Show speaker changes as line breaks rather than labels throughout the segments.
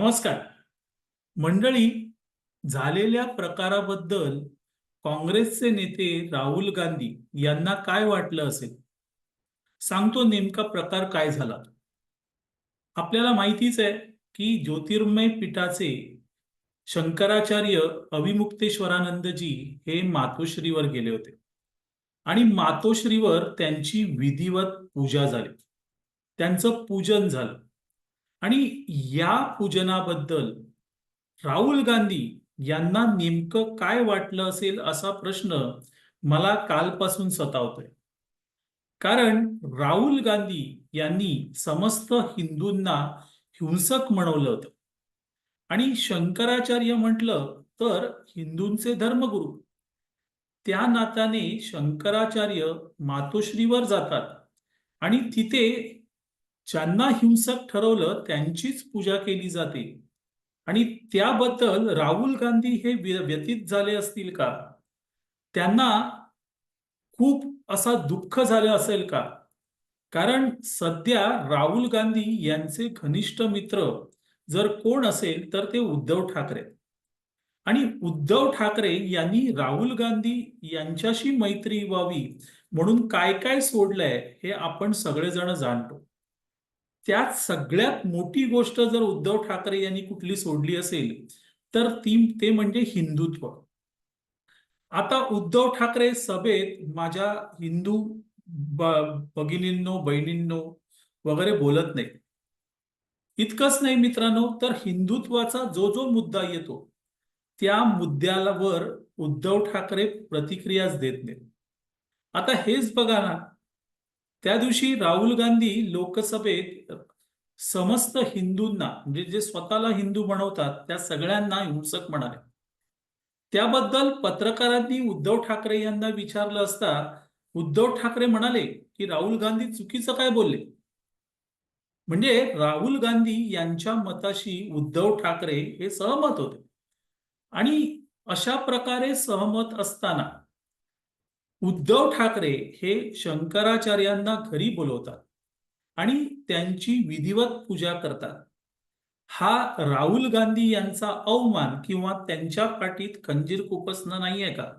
नमस्कार. मंडळी झालेल्या प्रकाराबद्दल काँग्रेसचे नेते राहुल गांधी यांना काय वाटलं असेल? सांगतो नेमका प्रकार काय झाला. आपल्याला माहितीच आहे की ज्योतिर्मय पीठाचे शंकराचार्य अभिमुक्तेश्वरानंदजी हे मातोश्रीवर गेले होते. आणि मातोश्रीवर त्यांची विधिवत पूजा झाली. त्यांचं पूजन झालं. आणि या पूजनाबद्दल राहुल गांधी यांना नेमकं काय वाटलं असेल असा प्रश्न मला कालपासून सतावतोय. कारण राहुल गांधी यांनी समस्त हिंदूंना हिंसक म्हणवलं होतं. आणि शंकराचार्य म्हटलं तर हिंदूंचे धर्मगुरू. त्या नात्याने शंकराचार्य मातोश्रीवर जातात आणि तिथे ज्यांना हिंसक ठरवलं त्यांचीच पूजा केली जाते. आणि त्याबद्दल राहुल गांधी हे व्यतीत झाले असतील का? त्यांना खूप असा दुःख झालं असेल का? कारण सध्या राहुल गांधी यांचे घनिष्ठ मित्र जर कोण असेल तर ते उद्धव ठाकरे. आणि उद्धव ठाकरे यांनी राहुल गांधी यांच्याशी मैत्री व्हावी म्हणून काय काय सोडलंय हे आपण सगळेजण जाणतो. त्यात सगळ्यात मोठी गोष्ट जर उद्धव ठाकरे यांनी कुठली सोडली असेल तर ती ते म्हणजे हिंदुत्व. आता उद्धव ठाकरे सभेत माझ्या हिंदू भगिनींनो बहिणींनो वगैरे बोलत नाही. इतकंच नाही मित्रांनो तर हिंदुत्वाचा जो जो मुद्दा येतो त्या मुद्द्यावर उद्धव ठाकरे प्रतिक्रियाच देत नाहीत. आता हेच बघा ना त्या दिवशी राहुल गांधी लोकसभेत समस्त हिंदूंना म्हणजे जे स्वतःला हिंदू बनवतात त्या सगळ्यांना हिंसक म्हणाले. त्याबद्दल पत्रकारांनी उद्धव ठाकरे यांना विचारलं असता उद्धव ठाकरे म्हणाले की राहुल गांधी चुकीचं काय बोलले? म्हणजे राहुल गांधी यांच्या मताशी उद्धव ठाकरे हे सहमत होते. आणि अशा प्रकारे सहमत असताना उद्धव ठाकरे हे शंकराचार्यांना घरी बोलवतात आणि त्यांची विधिवत पूजा करतात. हा राहुल गांधी यांचा अवमान किंवा त्यांच्या पाठीत खंजीर खुपसणं नाहीये का?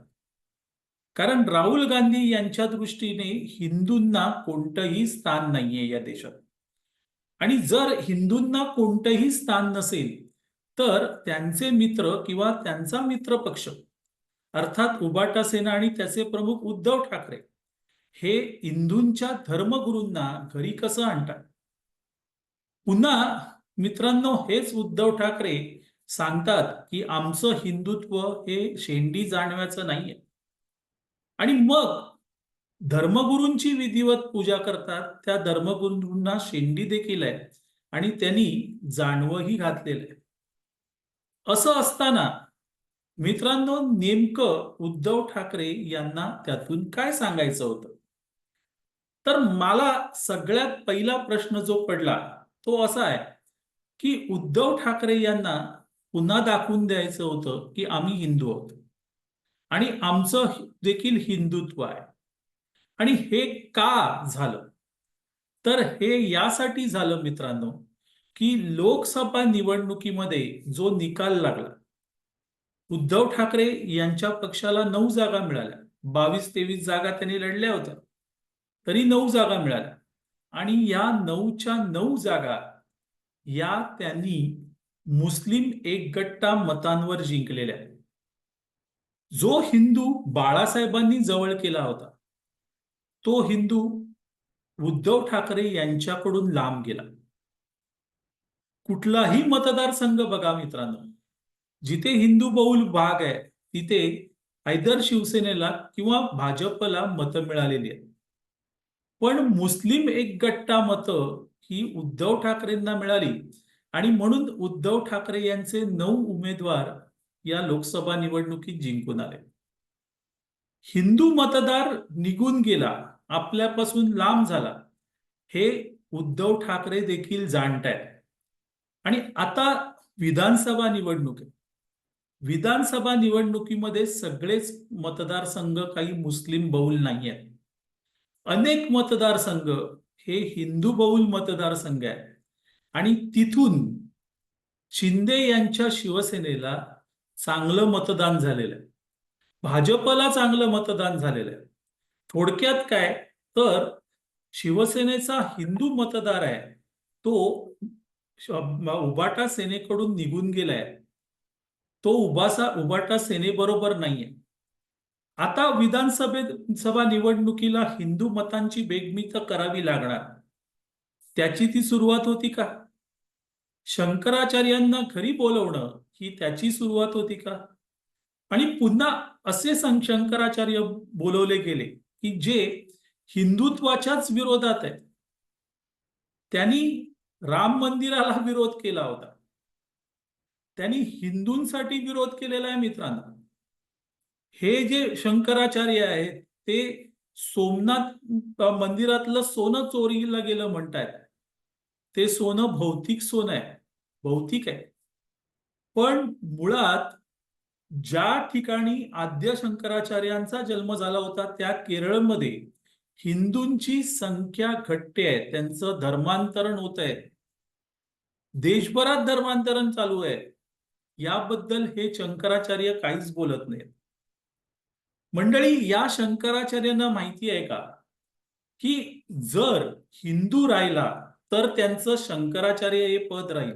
कारण राहुल गांधी यांच्या दृष्टीने हिंदूंना कोणतंही स्थान नाहीये या देशात. आणि जर हिंदूंना कोणतंही स्थान नसेल तर त्यांचे मित्र किंवा त्यांचा मित्र पक्ष अर्थात उबाटा सेना आणि त्याचे प्रमुख उद्धव ठाकरे हे हिंदूंच्या धर्मगुरूंना घरी कसं आणतात? पुन्हा मित्रांनो हेच उद्धव ठाकरे सांगतात की आमचं हिंदुत्व हे शेंडी जाणव्याचं नाहीये. आणि मग धर्मगुरूंची विधिवत पूजा करतात त्या धर्मगुरूंना शेंडी देखील आहे आणि त्यांनी जाणवंही घातलेलं आहे असं असताना मित्रांनो नेमकं उद्धव ठाकरे यांना त्यातून काय सांगायचं होतं? तर मला सगळ्यात पहिला प्रश्न जो पडला तो असा आहे की उद्धव ठाकरे यांना पुन्हा दाखवून द्यायचं होतं की आम्ही हिंदू आहोत. आणि आमचं देखील हिंदुत्व आहे. आणि हे का झालं? तर हे यासाठी झालं मित्रांनो की लोकसभा निवडणुकीमध्ये जो निकाल लागला उद्धव ठाकरे यांच्या पक्षाला नऊ जागा मिळाल्या. बावीस तेवीस जागा त्यांनी लढल्या होत्या. तरी नऊ जागा मिळाल्या. आणि या नऊच्या नऊ जागा या त्यांनी मुस्लिम एकगट्टा मतांवर जिंकलेल्या. जो हिंदू बाळासाहेबांनी जवळ केला होता तो हिंदू उद्धव ठाकरे यांच्याकडून लांब गेला. कुठलाही मतदारसंघ बघा मित्रांनो जिथे हिंदू बहुल भाग आहे तिथे हैदर शिवसेनेला किंवा भाजपला मतं मिळालेली आहेत. पण मुस्लिम एक गट्टा मतं ही उद्धव ठाकरेंना मिळाली आणि म्हणून उद्धव ठाकरे यांचे नऊ उमेदवार या लोकसभा निवडणुकीत जिंकून आले. हिंदू मतदार निघून गेला आपल्यापासून लांब झाला हे उद्धव ठाकरे देखील जाणतायत. आणि आता विधानसभा निवडणूक आहे. विधानसभा निवडणुकीमध्ये सगळेच मतदारसंघ काही मुस्लिम बहुल नाही आहेत अनेक मतदारसंघ हे हिंदू बहुल मतदारसंघ आहेत. आणि तिथून शिंदे यांच्या शिवसेनेला चांगलं मतदान झालेलं आहे. भाजपला चांगलं मतदान झालेलं आहे. थोडक्यात काय? तर शिवसेनेचा हिंदू मतदार आहे. तो उबाटा सेनेकडून निघून गेलाय. तो उभासा उभाटा सेनेबरोबर नाहीये. आता विधानसभेत सभा निवडणुकीला हिंदू मतांची बेगमी तर करावी लागणार. त्याची ती सुरुवात होती का? शंकराचार्यांना घरी बोलवणं ही त्याची सुरुवात होती का? आणि पुन्हा असे सं- शंकराचार्य बोलवले गेले की जे हिंदुत्वाच्याच विरोधात आहेत. त्यांनी राम मंदिराला विरोध केला होता. त्यांनी हिंदूंसाठी विरोध केलेला आहे मित्रांनो. हे जे शंकराचार्य आहेत ते सोमनाथ मंदिरातलं सोनं चोरीला गेलं म्हणतायत. ते सोनं भौतिक सोनं आहे भौतिक आहे. पण मुळात ज्या ठिकाणी आद्य शंकराचार्यांचा जन्म झाला होता त्या केरळमध्ये हिंदूंची संख्या घटते आहे त्यांचं धर्मांतरण होत आहे देशभरात धर्मांतरण चालू आहे. याबद्दल हे शंकराचार्य काहीच बोलत नाहीत. मंडळी या शंकराचार्यांना माहिती आहे का? की जर हिंदू राहिला तर त्यांचं शंकराचार्य हे पद राहील.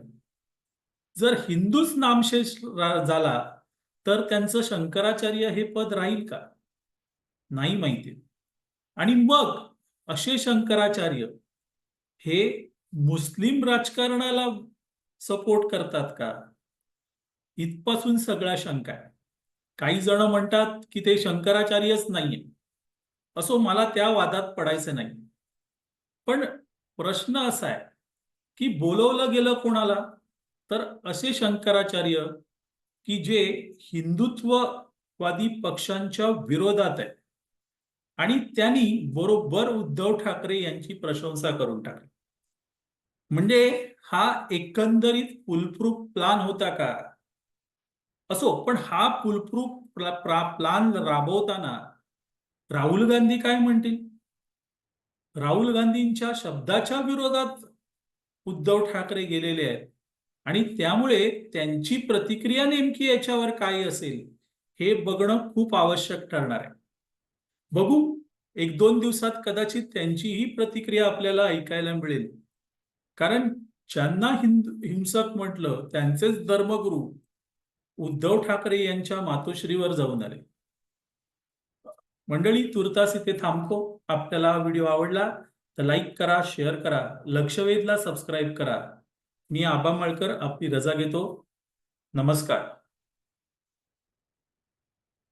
जर हिंदूच नामशेष झाला तर त्यांचं शंकराचार्य हे पद राहील का? नाही माहिती. आणि मग असे शंकराचार्य हे मुस्लिम राजकारणाला सपोर्ट करतात का? इथपासून सगळ्या शंका आहे. काही जण म्हणतात की ते शंकराचार्यच नाहीये. असो मला त्या वादात पडायचं नाही. पण प्रश्न असा आहे की बोलवलं गेलं कोणाला? तर असे शंकराचार्य की जे हिंदुत्ववादी पक्षांच्या विरोधात आहे आणि त्यांनी बरोबर उद्धव ठाकरे यांची प्रशंसा करून टाकली. म्हणजे हा एकंदरीत फुलप्रूफ प्लान होता का? असो पण हा फुलप्रूफ प्लान राबवताना राहुल गांधी काय म्हणतील? राहुल गांधींच्या शब्दाच्या विरोधात उद्धव ठाकरे गेलेले आहेत. आणि त्यामुळे त्यांची प्रतिक्रिया नेमकी याच्यावर काय असेल हे बघणं खूप आवश्यक ठरणार आहे. बघू एक दोन दिवसात कदाचित त्यांचीही प्रतिक्रिया आपल्याला ऐकायला मिळेल. कारण ज्यांना हिंद हिंसक म्हटलं त्यांचेच धर्मगुरू उद्धव ठाकरे यांच्या मातोश्रीवर जाऊन आले. मंडळी तुर्तास इथे थांबतो. आपल्याला हा व्हिडिओ आवडला तर लाईक करा शेअर करा लक्षवेधला सबस्क्राईब करा. मी आबा मळकर आपली रजा घेतो. नमस्कार.